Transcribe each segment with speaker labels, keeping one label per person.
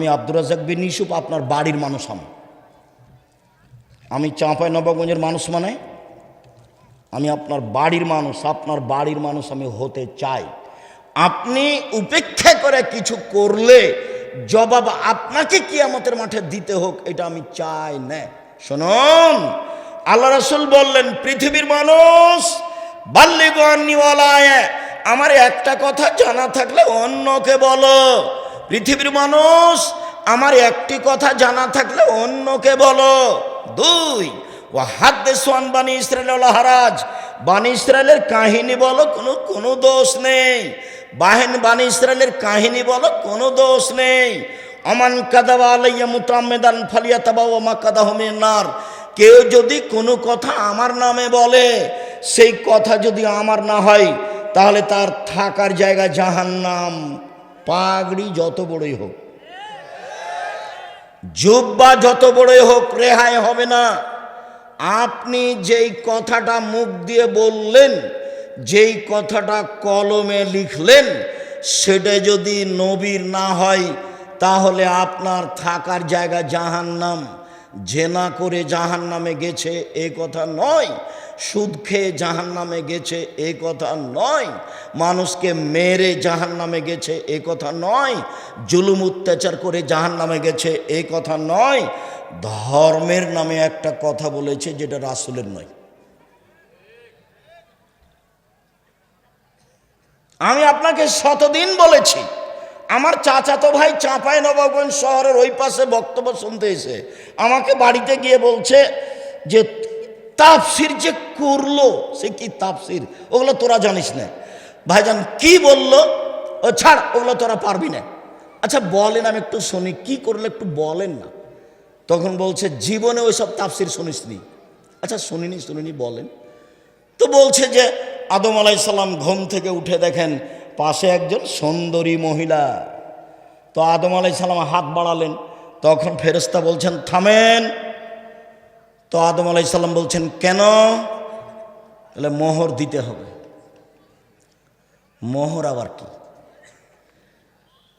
Speaker 1: আমি আব্দুর রাজাক বিন ইউসুফ, আপনার বাড়ির মানুষ আমি। আমি চাঁপাই নবাবগঞ্জের মানুষ মানে আমি আপনার বাড়ির মানুষ, আপনার বাড়ির মানুষ আমি হতে চাই। আপনি উপেক্ষা করে কিছু করলে জবাব আপনাকে কিয়ামতের মাঠে দিতে হোক, এটা আমি চাই না। শুনুন, আল্লাহ রসুল বললেন, পৃথিবীর মানুষ বাল্যগণিওয়ালায় আমার একটা কথা জানা থাকলে অন্যকে বলো। পৃথিবীর মানুষ, আমার একটি কথা জানা থাকলে অন্যকে বলো। দুই ও হাত সোয়ান বানি ইসরায়েল হারাজ। বানি ইসরায়েলের কাহিনী বলো, কোনো কোনো দোষ নেই। বাহেন বানি ইসরায়েলের কাহিনী বলো, কোনো দোষ নেই। অমান কাদাবা আলাইয়া মুতামেদান ফালিয়া তাবা ওমা কাদা নার। কেউ যদি কোনো কথা আমার নামে বলে, সেই কথা যদি আমার না হয়, তাহলে তার থাকার জায়গা জাহান্নাম। পাগড়ি যত বড়ই হোক, জুব্বা যত বড়ই হোক, রেহাই হবে না। আপনি যেই কথাটা মুখ দিয়ে বললেন, যেই কথাটা কলমে লিখলেন, সেটা যদি নবীর না হয়, তাহলে আপনার থাকার জায়গা জাহান্নাম। জেনা করে জাহান নামে গেছে, এ কথা নয়। সুদ খেয়ে জাহান নামে গেছে, এ কথা নয়। মানুষকে মেরে জাহান নামে গেছে, এ কথা নয়। জুলুম অত্যাচার করে জাহান নামে গেছে, এ কথা নয়। ধর্মের নামে একটা কথা বলেছে, যেটা রাসুলের নয়। আমি আপনাকে শতদিন বলেছি আমার চাচাতো ভাই চাঁপাই নবাবগঞ্জ শহরের ওই পাশে বক্তব্য শুনতে এসে আমাকে বাড়িতে গিয়ে বলছে যে, তাপসির যে করল, সে কি তাপসির? ওগুলো তোরা জানিস না। ভাইজান কি বলল? ও ছাড়, ওগুলো তোরা পারবি না। আচ্ছা বলেন, আমি একটু শুনি, কি করলে একটু বলেন না? তখন বলছে, জীবনে ওই সব তাপসির শুনিসনি আচ্ছা শুনিনি শুনিনি, বলেন। তো বলছে যে, আদম আলাইসাল্লাম ঘুম থেকে উঠে দেখেন পাশে একজন সুন্দরী মহিলা। তো আদম আলাইসাল্লাম হাত বাড়ালেন। তখন ফেরেস্তা বলছেন, থামেন। তো আদম আলাইসাল্লাম বলছেন, কেন? তাহলে মোহর দিতে হবে। মোহর আবার কি?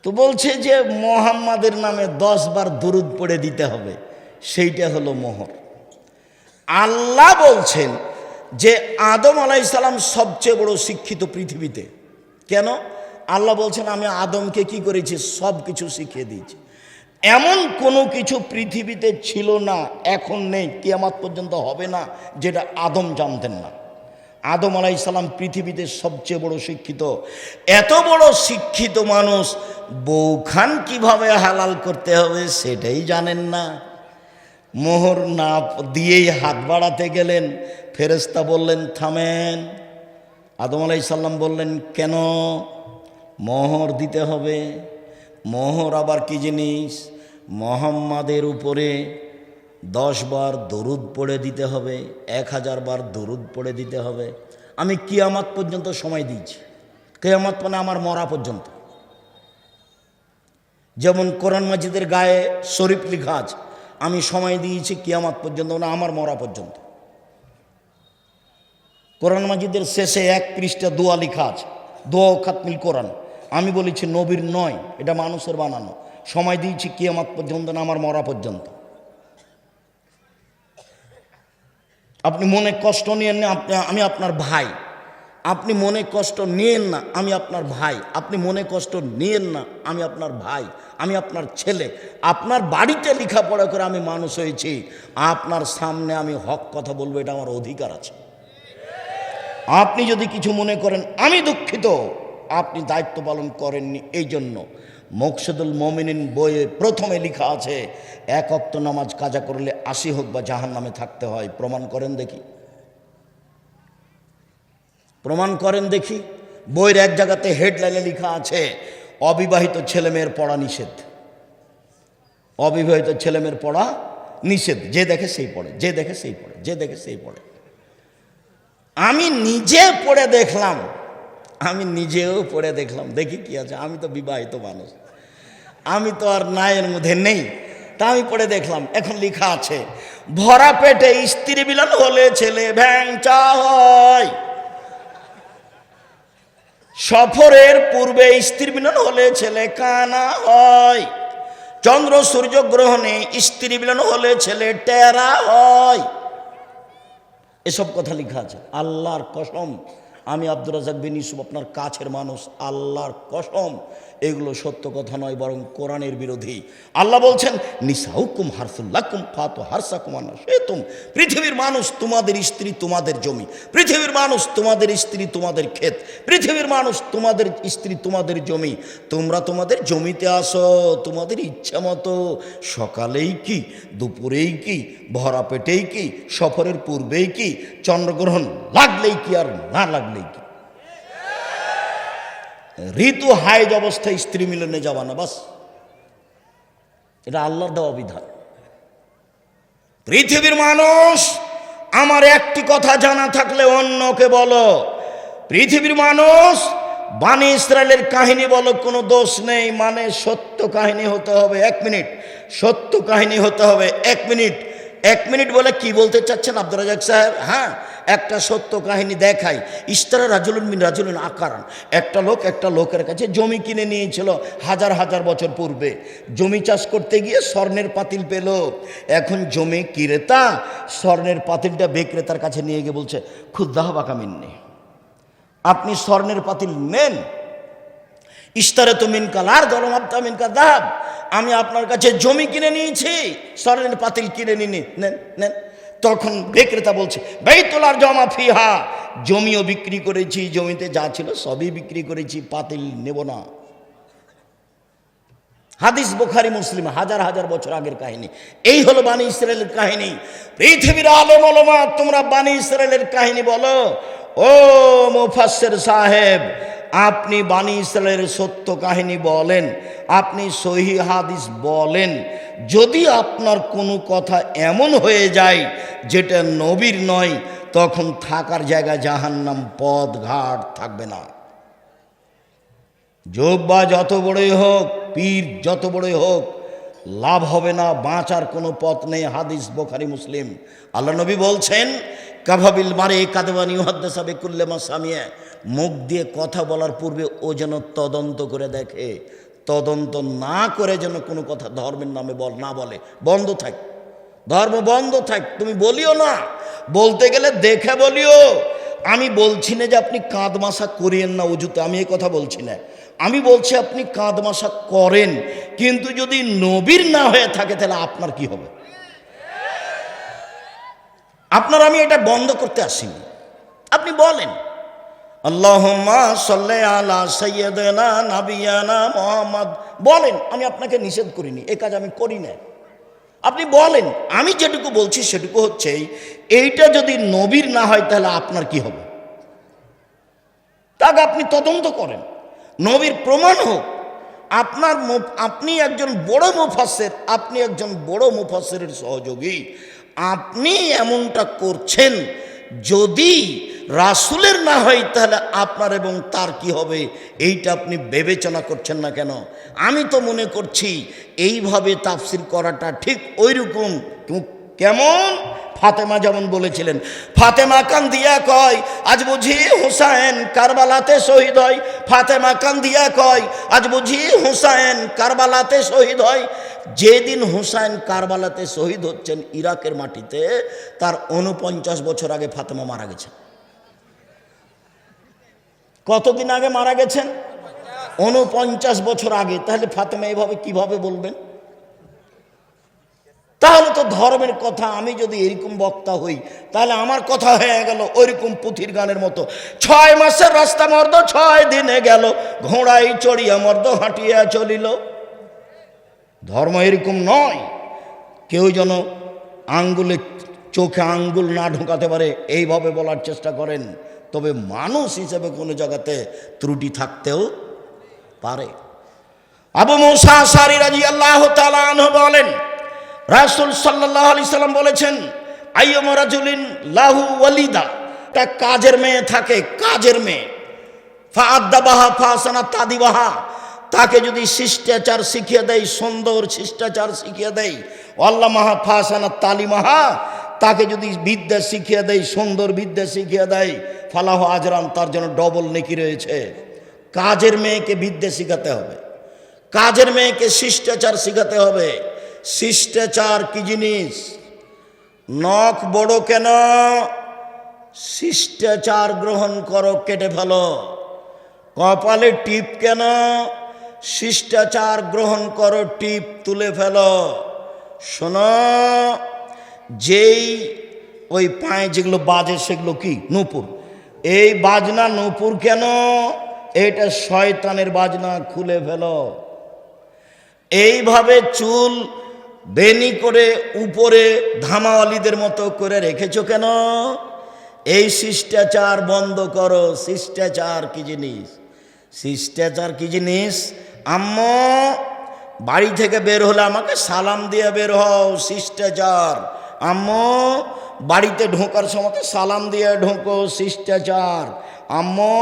Speaker 1: তো বলছে যে মোহাম্মাদের নামে দশ বার দুরুদ পড়ে দিতে হবে। সেইটা হলো মোহর। আল্লাহ বলছেন যে আদম আলাইসালাম সবচেয়ে বড় শিক্ষিত পৃথিবীতে। কেন? আল্লাহ বলছেন, আমি আদমকে কি করেছি? সব কিছু শিখিয়ে দিয়েছি। এমন কোনো কিছু পৃথিবীতে ছিল না, এখন নেই, কিয়ামাত পর্যন্ত হবে না, যেটা আদম জানতেন না। আদম আলাইসালাম পৃথিবীতে সবচেয়ে বড় শিক্ষিত। এত বড় শিক্ষিত মানুষ বৌখান কীভাবে হালাল করতে হবে সেটাই জানেন না। মোহর না দিয়েই হাত বাড়াতে গেলেন ফেরেস্তা বললেন, থামেন। আদম আলাই সাল্লাম বললেন, কেন? মোহর দিতে হবে। মোহর আবার কি জিনিস? মোহাম্মাদের উপরে দশ বার দরুদ পড়ে দিতে হবে, এক হাজার বার দরুদ পড়ে দিতে হবে। আমি কিয়ামাত পর্যন্ত সময় দিয়েছি। কিয়ামাত মানে আমার মরা পর্যন্ত। যেমন কোরআন মাজিদের গায়ে শরীফ লিখা আছে, আমি সময় দিয়েছি কিয়ামাত পর্যন্ত, না, আমার মরা পর্যন্ত। কোরআন মাজিদের শেষে এক পৃষ্ঠা দোয়া লেখা আছে। দোয়া খাতমিল কোরআন। আমি বলেছি, নবীর নয়, এটা মানুষের বানানো। সময় দিয়েছি কে কিয়ামাত পর্যন্ত না আমার মরা পর্যন্ত। আপনি মনে কষ্ট নিয়েন না, আপনি, আমি আপনার ভাই। আপনি মনে কষ্ট নিয়েন না, আমি আপনার ভাই। আপনি মনে কষ্ট নিয়েন না, আমি আপনার ভাই। আমি আপনার ছেলে। আপনার বাড়িতে লেখাপড়া করে আমি মানুষ হয়েছি। আপনার সামনে আমি হক কথা বলব, এটা আমার অধিকার আছে। আপনি যদি কিছু মনে করেন, আমি দুঃখিত। আপনি দায়িত্ব পালন করেননি এই জন্য মকসুদুল মমিনিন বইয়ে প্রথমে লেখা আছে, এক অক্ত নামাজ কাজা করলে আশি হোক বা জাহান নামে থাকতে হয়। প্রমাণ করেন দেখি। প্রমাণ করেন দেখি। বইয়ের এক জায়গাতে হেডলাইনে লেখা আছে, অবিবাহিত ছেলেমেয়ের পড়া নিষেধ। অবিবাহিত ছেলেমেয়ের পড়া নিষেধ। যে দেখে সেই পড়ে, যে দেখে সেই পড়ে, যে দেখে সেই পড়ে। আমি নিজে পড়ে দেখলাম। আমি নিজেও পড়ে দেখলাম। দেখি কি আছে। আমি তো বিবাহিত মানুষ। আমি তো আর নায়ের মধ্যে নেই। তা আমি পড়ে দেখলাম। এখন লেখা আছে, ভরা পেটে স্ত্রী বিলান হলে ছেলে ভ্যাংচা হয়। সফরের পূর্বে স্ত্রী মিলন হলে ছেলে কানা হয়। চন্দ্র সূর্য গ্রহণে স্ত্রী মিলন হলে ছেলে টেরা হয়। এসব কথা লেখা আছে। আল্লাহর কসম আমি আব্দুর রাজাক বিন ইউসুফ, আপনার কাছের মানুষ, আল্লাহর কসম, এগুলো সত্য কথা নয়, বরং কোরআনের বিরোধী। আল্লাহ বলছেন, নিসাউকুম হারসুল্লাকুম ফাতো হারসা কুমানা সে তুম পৃথিবীর মানুষ তোমাদের স্ত্রী, তোমাদের জমি। পৃথিবীর মানুষ তোমাদের স্ত্রী, তোমাদের ক্ষেত। পৃথিবীর মানুষ তোমাদের স্ত্রী, তোমাদের জমি। তোমরা তোমাদের জমিতে আসো, তোমাদের ইচ্ছা মতো। সকালেই কি, দুপুরেই কি, ভরা পেটেই কি, সফরের পূর্বেই কি, চন্দ্রগ্রহণ লাগলেই কি আর না লাগলেই কি ঋতু হাইজ অবস্থায় স্ত্রী মিলনে যাওয়া না, বাস। এটা আল্লাহর দেওয়া বিধান। পৃথিবীর মানুষ, আমার একটি কথা জানা থাকলে অন্যকে বলো। পৃথিবীর মানুষ বাণী ইসরায়েলের কাহিনী বলো, কোনো দোষ নেই মানে সত্য কাহিনী হতে হবে, এক মিনিট। সত্য কাহিনী হতে হবে, এক মিনিট। এক মিনিট বলে কি বলতে চাচ্ছেন আব্দুল রাজাক সাহেব? হ্যাঁ একটা সত্য কাহিনী দেখাই। ইস্তারা রাজুলুন মিন রাজুলুন আকারান। একটা লোক একটা লোকের কাছে জমি কিনে নিয়েছিল হাজার হাজার বছর পূর্বে। জমি চাষ করতে গিয়ে স্বর্ণের পাতিল পেল। এখন জমি ক্রেতা স্বর্ণের পাতিলটা বিক্রেতার কাছে নিয়ে গিয়ে বলছে ক্ষুদ্দাহ বাকামিন্নি আপনি স্বর্ণের পাতিল নেন ইস্তারে তো মিনকাল আর গরম আবতা মিনকা দাব আমি আপনার কাছে জমি কিনে নিয়েছি, স্বর্ণের পাতিল কিনে নিনি নেন নেন। তখন বিক্রেতা বলছে বেতলার জমা ফিহা। জমিও বিক্রি করেছি, জমিতে যা ছিল সবই বিক্রি করেছি, পাতিল নেব না। হাদিস বোখারি, মুসলিম, হাজার হাজার বছর আগের কাহিনী। এই হলো বাণী ইসরায়েলের কাহিনী। পৃথিবীর আলেম আলমা তোমরা বাণী ইসরায়েলের কাহিনী বলো। ও মুফাসের সাহেব আপনি বাণী ইসরায়েলের সত্য কাহিনী বলেন, আপনি সহি হাদিস বলেন, যদি আপনার কোনো কথা এমন হয়ে যায় যেটা নবীর নয়, তখন থাকার জায়গা জাহান্নাম পদ ঘাট থাকবে না। যোব্বা যত বড়ই হোক, পীর যত বড়ই হোক, লাভ হবে না, বাঁচার কোনো পথ নেই, হাদিস বোখারি মুসলিম। আল্লাহ নবী বলছেন কাভাবিল মারে কাদবানি হদ্দাসাবে কুল্লেমা সামিয়া। মুখ দিয়ে কথা বলার পূর্বে ও যেন তদন্ত করে দেখে। তদন্ত না করে যেন কোনো কথা ধর্মের নামে বল না বলে। বন্ধ থাক। ধর্ম বন্ধ থাক। তুমি বলিও না। বলতে গেলে দেখে বলিও। আমি বলছি না যে আপনি কাঁদমাশা করিয়েন না অজুতে। আমি এই কথা বলছি না। আমি বলছি আপনি কাঁদমাশা করেন। কিন্তু যদি নবীর না হয়ে থাকে তাহলে আপনার কি হবে? আপনার আমি এটা বন্ধ করতে আসিনি। আপনি বলেন নাবিয়ানা মোহাম্মদ। বলেন, আমি আপনাকে নিষেধ করিনি, এ কাজ আমি করি না আপনি বলেন, আমি যেটুকু বলছি সেটুকু হচ্ছে এইটা যদি নবীর না হয় তাহলে আপনার কি হবে? তাকে আপনি তদন্ত করেন। নবীর প্রমাণ হোক, আপনার আপনি একজন বড় মুফাসের আপনি একজন বড় মুফাসের সহযোগী। আপনি এমনটা করছেন, যদি রাসুলের না হয় তাহলে আপনার এবং তার কি হবে? এইটা আপনি বিবেচনা করছেন না কেন? আমি তো মনে করছি, এইভাবে তাফসির করাটা ঠিক ওই রকম কেমন? ফাতেমা যেমন বলেছিলেন, ফাতেমা কান্দিয়া কয়, আজ বুঝি হুসাইন কারবালাতে শহীদ হয়। ফাতেমা কান্দিয়া কয়, আজ বুঝি হুসাইন কারবালাতে শহীদ হয়। যেদিন হুসাইন কারবালাতে শহীদ হচ্ছেন ইরাকের মাটিতে, তার উনপঞ্চাশ বছর আগে ফাতেমা মারা গেছেন। কতদিন আগে মারা গেছেন? উনপঞ্চাশ বছর আগে। তাহলে ফাতেমা এভাবে কীভাবে বলবেন? তাহলে তো ধর্মের কথা, আমি যদি এরকম বক্তা হই, তাহলে আমার কথা হয়ে গেল ওইরকম পুথির গানের মতো। ছয় মাসের রাস্তা মর্দ, ছয় দিনে গেল ঘোড়াই চড়িয়া মর্দ হাঁটিয়া চলিল। ধর্ম এরকম নয়। কেউ যেন আঙ্গুলে, চোখে আঙ্গুল না ঢোকাতে পারে, এইভাবে বলার চেষ্টা করেন। তবে মানুষ হিসেবে কোনো জায়গাতে ত্রুটি থাকতেও পারে। আবু মৌসা সারি রাজি আল্লাহ বলেন রাসুল সাল্লাহ আলি সাল্লাম বলেছেন, আইয়ম রাজুলিন লাহু ওয়ালিদা তা কাজের মেয়ে থাকে, কাজের মেয়ে। ফা আদ্দা বাহা ফাসানা তাদি বাহা তাকে যদি শিষ্টাচার শিখিয়ে দেয় সুন্দর শিষ্টাচার শিখিয়ে দেয় আল্লাহ মাহা ফাসানা তালিমাহা, তাকে যদি বিদ্যা শিখিয়ে দেয় সুন্দর বিদ্যা শিখিয়ে দেয় ফালাহ আজরান, তার জন্য ডবল নেকি রয়েছে। কাজের মেয়েকে বিদ্যা শিখাতে হবে। কাজের মেয়েকে শিষ্টাচার শিখাতে হবে। শিষ্টাচার কি জিনিস? নখ বড় কেন? শিষ্টাচার গ্রহণ করো, কেটে ফেলো। কপালে টিপ কেন? শিষ্টাচার গ্রহণ করো, টিপ তুলে ফেলো। শোনো, যেই ওই পায়ে যেগুলো বাজে সেগুলো কি? নূপুর। এই বাজনা নূপুর কেন? এটা শয়তানের বাজনা, খুলে ফেলো। এইভাবে চুল বেনি করে উপরে ধামাওয়ালিদের মতো করে রেখেছো কেন? এই শিষ্টাচার বন্ধ করো। শিষ্টাচার কি জিনিস? শিষ্টাচার কি জিনিস? আম্ম, বাড়ি থেকে বের হলে আমাকে সালাম দিয়ে বের হও, শিষ্টাচার। আম্মু, বাড়িতে ঢোকার সময় সালাম দিয়ে ঢোকো, শিষ্টাচার। আম্মু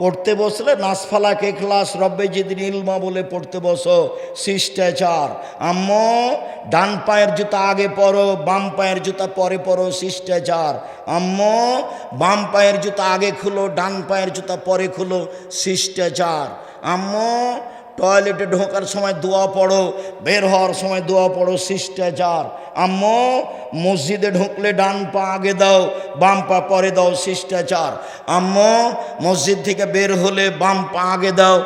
Speaker 1: পড়তে বসলে নাসফালাক ক্লাস রব্বে যেদিন ইলমা বলে পড়তে বসো, শিষ্টাচার। আম্ম, ডান পায়ের জুতা আগে পরো, বাম পায়ের জুতা পরে পরো, শিষ্টাচার। আম্ম, বাম পায়ের জুতা আগে খুলো, ডান পায়ের জুতা পরে খুলো, শিষ্টাচার। আম্মু টয়লেটে ঢোকার সময় দোয়া পড়ো, বের হওয়ার সময় দোয়া পড়ো, শিষ্টাচার। আম্মু, মসজিদে ঢুকলে ডান পা আগে দাও, বাম পা পরে দাও, শিষ্টাচার। আম্মু, মসজিদ থেকে বের হলে বাম পা আগে দাও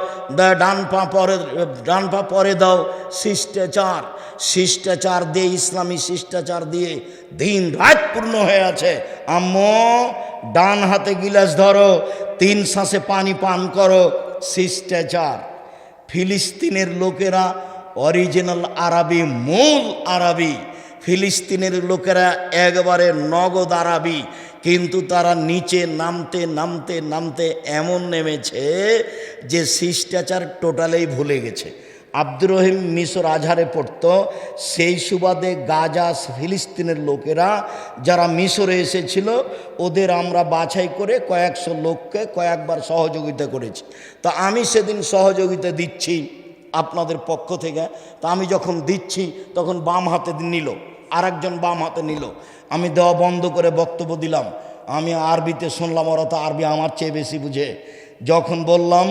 Speaker 1: ডান পা পরে, ডান পা পরে দাও, শিষ্টাচার। শিষ্টাচার দিয়ে, ইসলামী শিষ্টাচার দিয়ে দিন রাত পূর্ণ হয়ে আছে। আম্মু, ডান হাতে গিলাস ধরো, তিন শ্বাসে পানি পান করো, শিষ্টাচার। ফিলিস্তিনের লোকেরা অরিজিনাল আরবি, মূল আরবি। ফিলিস্তিনের লোকেরা একবারে নগদ আরবি। কিন্তু তারা নিচে নামতে নামতে নামতে এমন নেমেছে যে শিষ্টাচার টোটালেই ভুলে গেছে। আব্দুর রহিম মিশর আজহারে পড়তো, সেই সুবাদে গাজা, ফিলিস্তিনের লোকেরা যারা মিশরে এসেছিল, ওদের আমরা বাছাই করে কয়েকশো লোককে কয়েকবার সহযোগিতা করেছি। তো আমি সেদিন সহযোগিতা দিচ্ছি আপনাদের পক্ষ থেকে। তা আমি যখন দিচ্ছি, তখন বাম হাতে নিল, আরেকজন বাম হাতে নিল। আমি দেওয়া বন্ধ করে বক্তব্য দিলাম। আমি আরবিতে শুনলাম, ওরা তো আরবি আমার চেয়ে বেশি বুঝে। যখন বললাম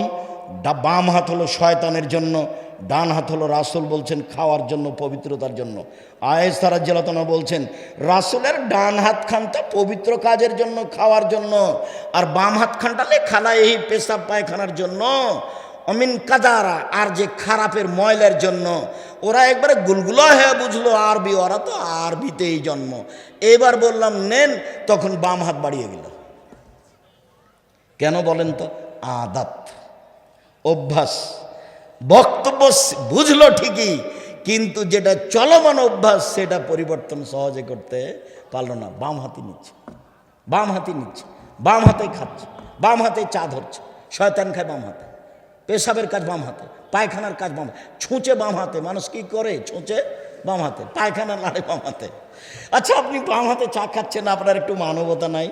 Speaker 1: বাম হাত হলো শয়তানের জন্য ডান হাত হলো রাসুল বলছেন, খাওয়ার জন্য, পবিত্রতার জন্য। আয়েস তারা জেলাতনা বলছেন, রাসুলের ডান হাত খানটা পবিত্র কাজের জন্য, খাওয়ার জন্য। আর বাম হাত খানটা লেখালা এই পেশাব পায়খানার জন্য। অমিন কাদারা আর যে খারাপের ময়লার জন্য। ওরা একবারে গুলগুলো হয়ে বুঝলো, আরবি, ওরা তো আরবিতেই জন্ম। এবার বললাম, নেন, তখন বাম হাত বাড়িয়ে গেল। কেন বলেন তো? আদাত, অভ্যাস। বক্তব্য বুঝলো ঠিকই, কিন্তু যেটা চলমান অভ্যাস, সেটা পরিবর্তন সহজে করতে পারল না। বাম হাতি নিচ্ছে। বাম হাতি নিচ্ছে। বাম হাতে খাচ্ছে। বাম হাতে চা ধরছে। শয়তান খায় বাম হাতে। পেশাবের কাজ বাম হাতে। পায়খানার কাজ বাম ছুঁচে বাম হাতে। মানুষ কি করে? ছুঁচে বাম হাতে। পায়খানা লাড়ে বাম হাতে। আচ্ছা আপনি বাম হাতে চা খাচ্ছেন, আপনার একটু মানবতা নাই।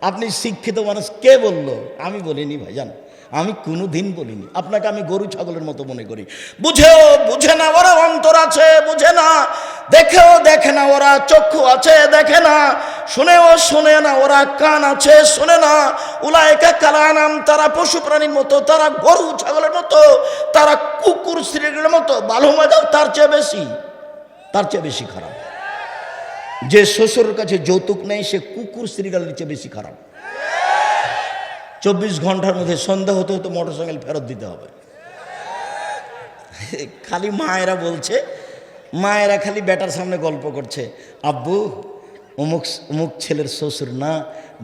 Speaker 1: আপনি শিক্ষিত মানুষ। কে বলল? আমি বলিনি, ভাইজান। আমি কোনো দিন বলিনি। আপনাকে আমি গরু ছাগলের মতো মনে করি। বুঝেও বুঝে না ওরা অন্তর আছে, বুঝে না। দেখেও দেখে না, ওরা চক্ষু আছে, দেখে না। শুনেও শোনে না, ওরা কান আছে, শোনে না। উলায়কা কালানাম তারা পশু প্রাণীর মতো, তারা গরু ছাগলের মতো, তারা কুকুর শ্রীর মতো, বালু মাজাও তার চেয়ে বেশি, তার চেয়ে বেশি খারাপ। যে শ্বশুরের কাছে যৌতুক নেই সে কুকুর শ্রীগালের চেয়ে বেশি খারাপ। চব্বিশ ঘণ্টার মধ্যে সন্ধ্যা হতে হতে মোটরসাইকেল ফেরত দিতে হবে। খালি মায়েরা বলছে, মায়েরা খালি বেটার সামনে গল্প করছে, আব্বু, অমুক অমুক ছেলের শ্বশুর না,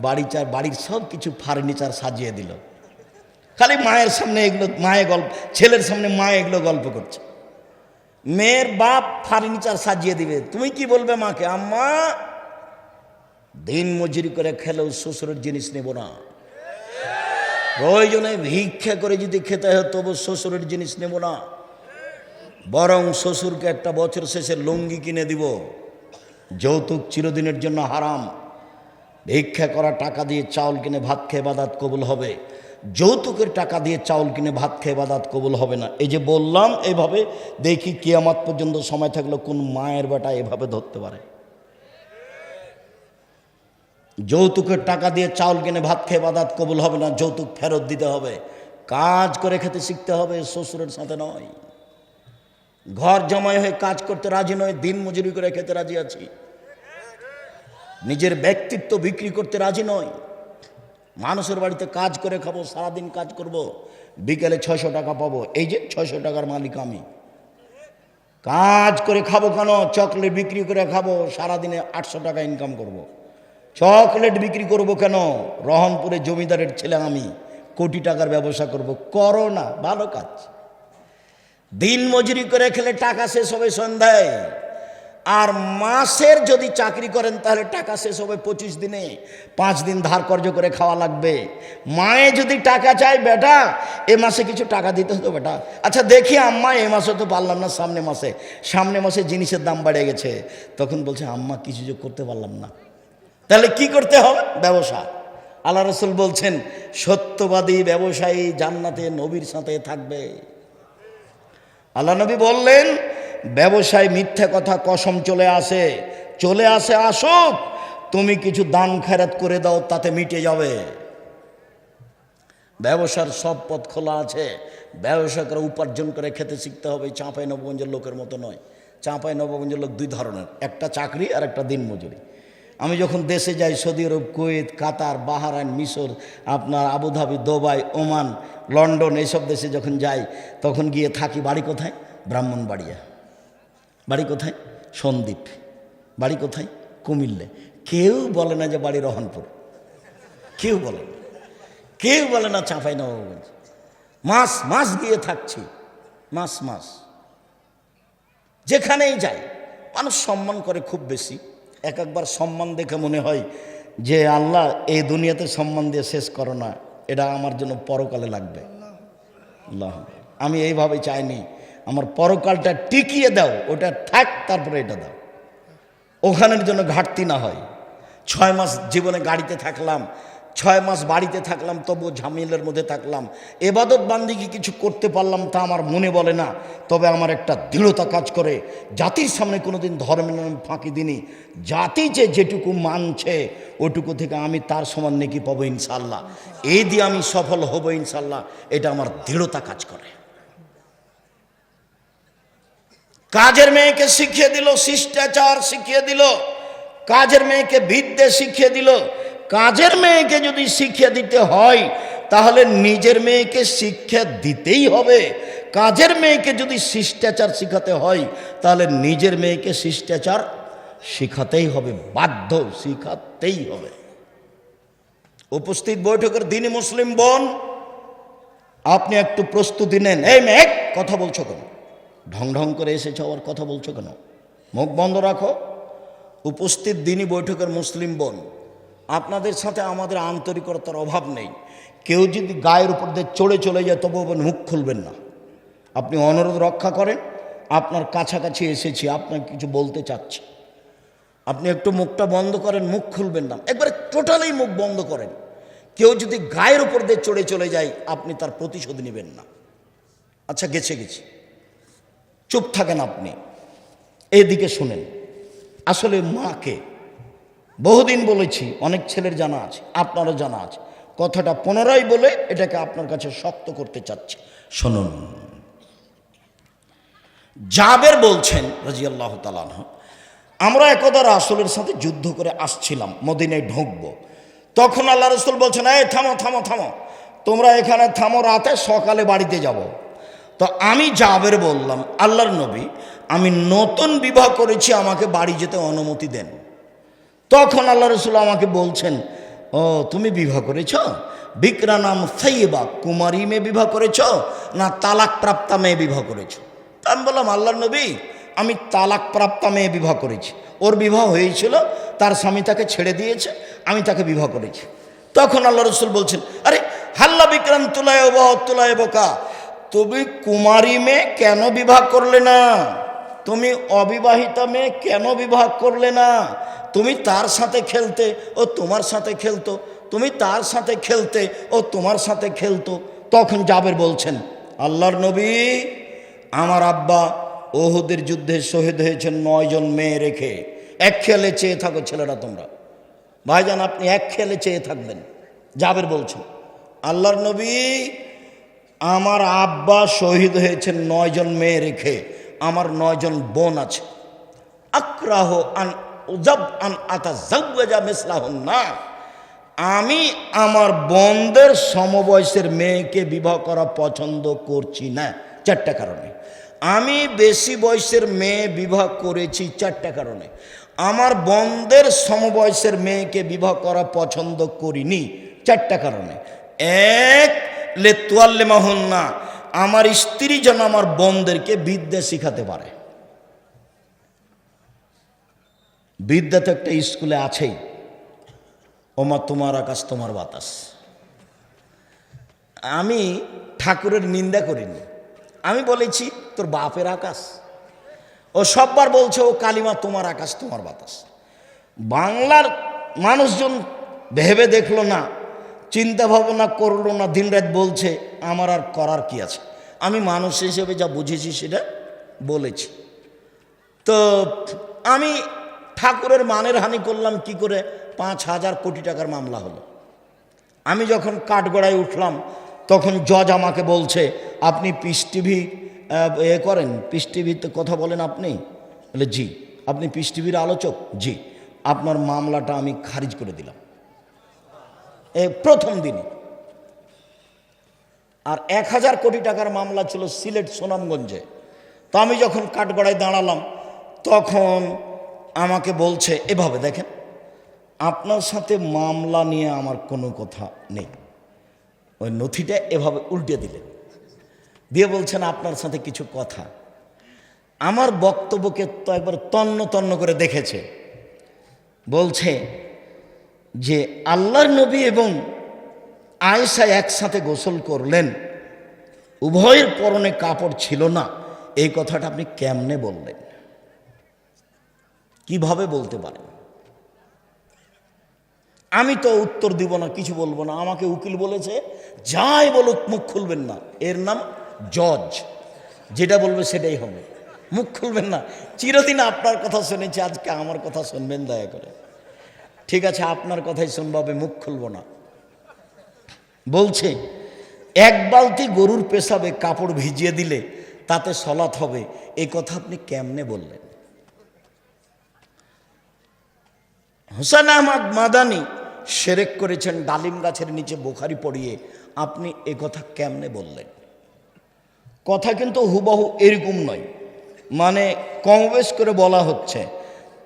Speaker 1: বাড়ি চার, বাড়ির সব কিছু ফার্নিচার সাজিয়ে দিল। খালি মায়ের সামনে এগুলো, মায়ে গল্প, ছেলের সামনে মা এগুলো গল্প করছে। মেয়ের বাপ ফার্নিচার সাজিয়ে দিবে, তুমি কি বলবে মাকে? আম্মা, দিন মজুরি করে খেলেও শ্বশুরের জিনিস নেব না। প্রয়োজনে ভিক্ষা করে যদি খেতে হয়, তবু শ্বশুরের জিনিস নেব না। বরং শ্বশুরকে একটা বছর শেষে লুঙ্গি কিনে দিব। যৌতুক চিরদিনের জন্য হারাম। ভিক্ষা করা টাকা দিয়ে চাউল কিনে ভাত খেয়ে বাদাত কবুল হবে। যৌতুকের টাকা দিয়ে চাউল কিনে ভাত খেয়ে বাদাত কবুল হবে না। এই যে বললাম, এভাবে দেখি কিয়ামাত পর্যন্ত সময় থাকলে কোন মায়ের বেটা এভাবে ধরতে পারে। যৌতুকের টাকা দিয়ে চাউল কিনে ভাত খেয়ে বাদাত কবুল হবে না, যৌতুক ফেরত দিতে হবে। কাজ করে খেতে শিখতে হবে, শ্বশুরের সাথে নয়। ঘর জমায় হয়ে কাজ করতে রাজি নয়, দিন মজুরি করে খেতে রাজি আছি। নিজের ব্যক্তিত্ব বিক্রি করতে রাজি নয়। মানুষের বাড়িতে কাজ করে খাব, সারাদিন কাজ করব, বিকেলে ছয়শো টাকা পাবো। এই যে ছয়শো টাকার মালিক আমি। কাজ করে খাব কেন? চকলেট বিক্রি করে খাব, সারাদিনে আটশো টাকা ইনকাম করব। চকলেট বিক্রি করব কেন? রহনপুরে জমিদারের ছেলে আমি। কোটি টাকার ব্যবসা করব। করো না ভালো কাজ। দিন মজুরি করে খেলে টাকা শেষ হবে সন্ধ্যায়। আর মাসের যদি চাকরি করেন, তাহলে টাকা শেষ হবে পঁচিশ দিনে। পাঁচ দিন ধার কর্য করে খাওয়া লাগবে। মায়ে যদি টাকা চায়, বেটা, এ মাসে কিছু টাকা দিতে হতো, বেটা। আচ্ছা দেখি আম্মা, এ মাসে তো পারলাম না, সামনে মাসে। সামনে মাসে জিনিসের দাম বেড়ে গেছে। তখন বলছে, আম্মা, কিছু যে করতে পারলাম না। তাহলে কি করতে হবে? ব্যবসা। আল্লাহ রসুল বলছেন, সত্যবাদী ব্যবসায়ী জান্নাতে, নবীর সাথে থাকবে। আল্লাহ নবী বললেন, ব্যবসায় মিথ্যা কথা কসম চলে আসে। চলে আসে আসুক, তুমি কিছু দান খেরাত করে দাও, তাতে মিটে যাবে। ব্যবসার সব পথ খোলা আছে। ব্যবসা করে উপার্জন করে খেতে শিখতে হবে। চাঁপাই নবগঞ্জের লোকের মতো নয়। চাঁপাই নবগঞ্জের লোক দুই ধরনের। একটা চাকরি আর একটা দিন মজুরি আমি যখন দেশে যাই, সৌদি আরব, কুয়েত, কাতার বাহারান মিশর, আপনার আবুধাবি, দুবাই, ওমান, লন্ডন, এইসব দেশে যখন যাই, তখন গিয়ে থাকি বাড়ি কোথায়? ব্রাহ্মণবাড়িয়া। বাড়ি কোথায়? সন্দীপ বাড়ি কোথায়? কুমিল্লে। কেউ বলে না যে বাড়ি রহনপুর। কেউ বলে না। কেউ বলে না চাঁপাই নবাবগঞ্জ। মাস মাস গিয়ে থাকছি। মাস মাস। যেখানেই যাই, মানুষ সম্মান করে খুব বেশি। এক একবার সম্মান দেখে মনে হয় যে আল্লাহ এই দুনিয়াতে সম্মান দিয়ে শেষ করো না, এটা আমার জন্য পরকালে লাগবে। আল্লাহ আমি এইভাবে চাইনি, আমার পরকালটা টিকিয়ে দাও, ওটা থাক, তারপরে এটা দাও। ওখানের জন্য ঘাটতি না হয়। ছয় মাস জীবনে গাড়িতে থাকলাম ছয় মাস বাড়িতে থাকলাম তবু ঝামেলের মধ্যে থাকলাম। এবাদত বান্দিকে কিছু করতে পারলাম তা আমার মনে বলে না, তবে আমার একটা দৃঢ়তা কাজ করে, জাতির সামনে কোনোদিন ধর্মের নামে ফাঁকি দিনি জাতি যে যেটুকু মানছে, ওটুকু থেকে আমি তার সমান নেকি পাবো ইনশাল্লাহ এই দিয়ে আমি সফল হব ইনশাল্লাহ এটা আমার দৃঢ়তা কাজ করে। কাজের মেয়েকে শিখিয়ে দিল, শিষ্টাচার শিখিয়ে দিল, কাজের মেয়েকে বিদ্যে শিখিয়ে দিল কাজের মেয়েকে যদি শিক্ষা দিতে হয়, তাহলে নিজের মেয়েকে শিক্ষা দিতেই হবে। কাজের মেয়েকে যদি শিষ্টাচার শিখাতে হয়, তাহলে নিজের মেয়েকে শিষ্টাচার শিখাতেই হবে, বাধ্য শিখাতেই হবে। উপস্থিত বৈঠকের দিনই মুসলিম বোন, আপনি একটু প্রস্তুতি নেন। এই মেঘ, কথা বলছো কেন? ঢং ঢং করে এসেছ আবার কথা বলছো কেন? মুখ বন্ধ রাখো। উপস্থিত দিনই বৈঠকের মুসলিম বোন আপনাদের সাথে আমাদের আন্তরিকতার অভাব নেই। কেউ যদি গায়ের উপর দিয়ে চড়ে চলে যায়, তবু মুখ খুলবেন না। আপনি অনুরোধ রক্ষা করেন, আপনার কাছাকাছি এসেছি, আপনাকে কিছু বলতে চাচ্ছি। আপনি একটু মুখটা বন্ধ করেন, মুখ খুলবেন না। একবারে টোটালি মুখ বন্ধ করেন। কেউ যদি গায়ের উপর দিয়ে চড়ে চলে যায়, আপনি তার প্রতিশোধ নেবেন না। আচ্ছা গেছে গেছে। চুপ থাকেন আপনি। এদিকে শুনেন, আসলে মাকে বহুদিন বলেছি, অনেক ছেলের জানা আছে, আপনারও জানা আছে। কথাটা পুনরায় বলে এটাকে আপনার কাছে শক্ত করতে চাচ্ছি। শুনুন। জাবের বলছেন, রাজিয়াল্লাহ তালাহ আমরা একদা রাসুলের সাথে যুদ্ধ করে আসছিলাম, মদিনায় ঢুকবো। তখন আল্লাহ রসুল বলছেন, এই থামো থামো থামো। তোমরা এখানে থামো রাতে, সকালে বাড়িতে যাব। তো আমি জাবের বললাম, আল্লাহর নবী, আমি নতুন বিবাহ করেছি, আমাকে বাড়ি যেতে অনুমতি দেন। তখন আল্লাহ রসুল আমাকে বলছেন, ও, তুমি বিবাহ করেছ? বিক্রা নাম সাইবা কুমারী মেয়ে বিবাহ করেছ? না তালাক প্রাপ্তা মেয়ে বিবাহ করেছ? তা আমি বললাম আল্লাহ নবী, আমি তালাক প্রাপ্তা মেয়ে বিবাহ করেছি। ওর বিবাহ হয়েছিল, তার স্বামী তাকে ছেড়ে দিয়েছে, আমি তাকে বিবাহ করেছি। তখন আল্লাহ রসুল বলছেন, আরে, হাল্লা বিক্রাম তুলায় বহ তুলায় বোকা তুমি কুমারী মেয়ে কেন বিবাহ করলে না? তুমি অবিবাহিতা মেয়ে কেন বিবাহ করলে না? তুমি তার সাথে খেলতে ও তোমার সাথে খেলতো। তুমি তার সাথে খেলতে ও তোমার সাথে খেলতো। তখন জাবের বলছেন, আল্লাহর নবী, আমার আব্বা ওহুদের যুদ্ধে শহীদ হয়েছেন নয়জন মেয়ে রেখে। এক খেলে চেয়ে থাকো ছেলেরা তোমরা। ভাইজান, আপনি এক খেলে চেয়ে থাকবেন। জাবের বলছেন, আল্লাহর নবী, আমার আব্বা শহীদ হয়েছেন নয়জন মেয়ে রেখে। আমার নয়জন বোন আছে। আক্রাহ আন উজাব আন আতা জাউজা মিসলাহুন না আমি আমার বোনদের সমবয়সের মেয়েকে বিবাহ করা পছন্দ করছি না, চারটা কারণে। আমি বেশি বয়সের মেয়ে বিবাহ করেছি চারটা কারণে। আমার বোনদের সমবয়সের মেয়েকে বিবাহ করা পছন্দ করিনি, চারটা কারণে। এক, লে তোয়াল্লে না আমার স্ত্রী যেন আমার বোনদেরকে বিদ্যা শিখাতে পারে। বিদ্যা তো একটা স্কুলে আছেই। ওমা, তোমার আকাশ, তোমার বাতাস। আমি ঠাকুরের নিন্দা করিনি। আমি বলেছি, তোর বাপের আকাশ। ও সববার বলছে, ও কালিমা, তোমার আকাশ, তোমার বাতাস। বাংলার মানুষজন ভেবে দেখল না চিন্তা ভাবনা করল না, দিনরাত বলছে, আমার আর করার কি আছে? আমি মানুষ হিসেবে যা বুঝেছি সেটা বলেছি। তো আমি ঠাকুরের মানের হানি করলাম, কি করে? পাঁচ হাজার কোটি টাকার মামলা হলো। আমি যখন কাঠগড়ায় উঠলাম, তখন জজ আমাকে বলছে, আপনি পিস টিভি এ করেন, পিস টিভিতে কথা বলেন আপনি? বলে, জি। আপনি পিস টিভির আলোচক? জি। আপনার মামলাটা আমি খারিজ করে দিলাম। প্রথম দিনই আর এক হাজার কোটি টাকার মামলা ছিল সিলেট সুনামগঞ্জে। তো আমি যখন কাঠগড়ায় দাঁড়ালাম, তখন আমাকে বলছে, এভাবে দেখেন, আপনার সাথে মামলা নিয়ে আমার কোনো কথা নেই। ওই নথিটা এভাবে উল্টে দিলেন। দিয়ে বলছেন, আপনার সাথে কিছু কথা। আমার বক্তব্যকে তো একবার তন্ন তন্ন করে দেখেছে। বলছে যে আল্লাহর নবী এবং আয়েশা একসাথে গোসল করলেন, উভয়ের পরনে কাপড় ছিল না। এই কথাটা আপনি কেমনে বললেন? কীভাবে বলতে পারেন? আমি তো উত্তর দিব না, কিছু বলব না। আমাকে উকিল বলেছে, যাই বলুক, মুখ খুলবেন না। এর নাম জজ। যেটা বলবে সেটাই হবে। মুখ খুলবেন না। চিরদিন আপনার কথা শুনেছি, আজকে আমার কথা শুনবেন, দয়া করে। ঠিক আছে, আপনার কথাই শুনব হবে মুখ খুলবো না। বলছে, এক বালতি গরুর পেশাবে কাপড় ভিজিয়ে দিলে তাতে সলাৎ হবে। এই কথা আপনি কেমনে বললেন? হোসেন আহমদ মাদানি সেরেক করেছেন ডালিম গাছের নিচে বোখারি পড়িয়ে। আপনি এ কথা কেমনে বললেন? কথা কিন্তু হুবহু এরকম নয়। মানে কম বেশ করে বলা হচ্ছে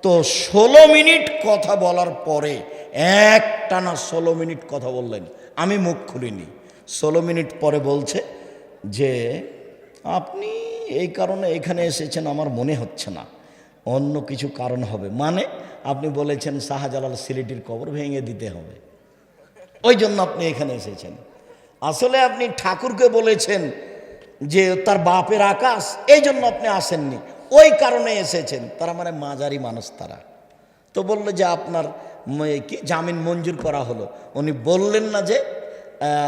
Speaker 1: তো ষোলো মিনিট কথা বলার পরে এক টানা ষোলো মিনিট কথা বললেন। আমি মুখ খুলিনি। ষোলো মিনিট পরে বলছে যে, আপনি এই কারণে এখানে এসেছেন, আমার মনে হচ্ছে না। অন্য কিছু কারণ হবে। মানে আপনি বলেছেন শাহজালাল সিলেটির কবর ভেঙে দিতে হবে। ওই জন্য আপনি এখানে এসেছেন। আসলে আপনি ঠাকুরকে বলেছেন যে, তার বাপের আকাশ, এই জন্য আপনি আসেননি। ওই কারণে এসেছেন। তারা মানে মাঝারি মানুষ তারা। তো বলল যে আপনার কি জামিন মঞ্জুর করা হলো। উনি বললেন না যে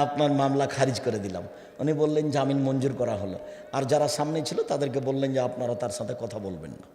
Speaker 1: আপনার মামলা খারিজ করে দিলাম। উনি বললেন জামিন মঞ্জুর করা হলো। আর যারা সামনে ছিল তাদেরকে বললেন যে আপনারা তার সাথে কথা বলবেন না।